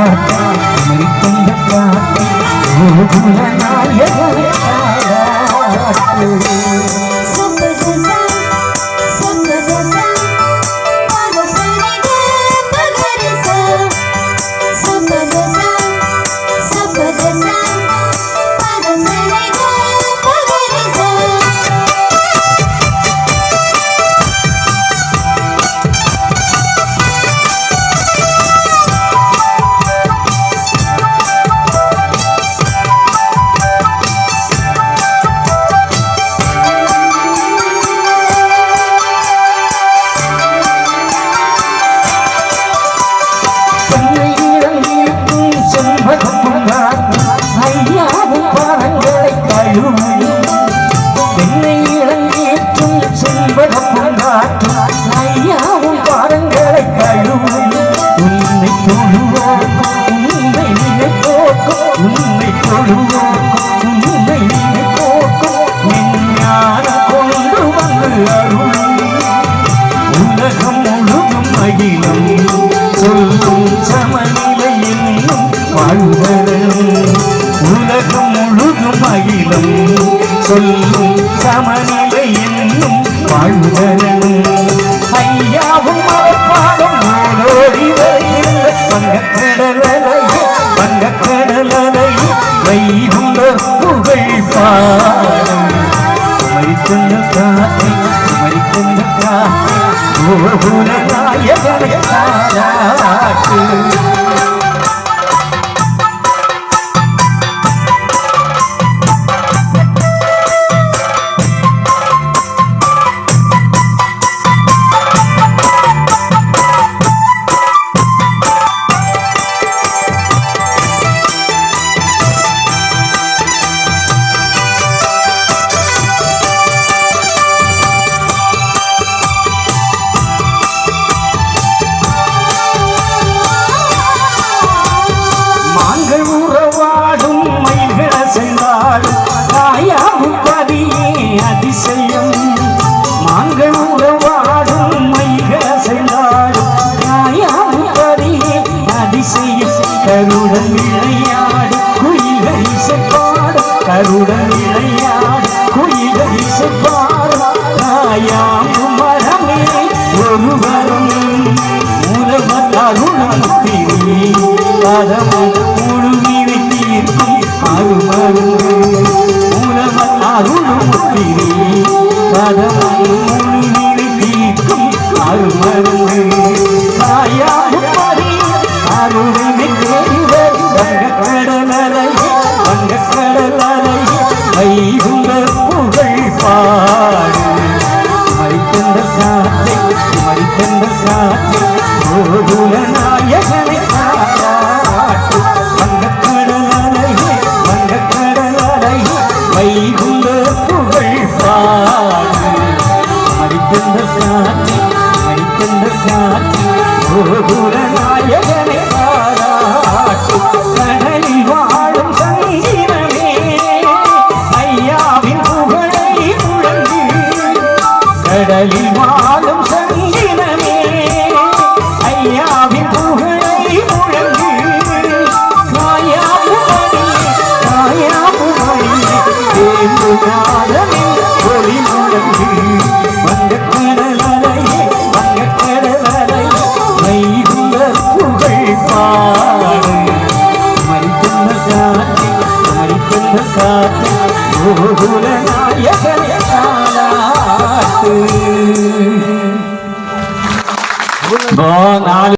Oh, ஐயாவும் பாரங்களை கழுவி சொல்லும் சமநிலை என்னும் வாழ்வுதனும் ஐயாவும் அவர்பாடும் நாடோடி வருகின்ற வங்கக்கடலலையே வங்கக்கடலலையே வைகுண்ட புகழ் பாடும் குமரிச்சந்த காத்தை குமரிச்சந்த காத்தை கோபுர நாயகனை கருடன் இளையான் குயில் வீசுவார் நாயாம் மரமே ഭൂലനായകനെ നാല്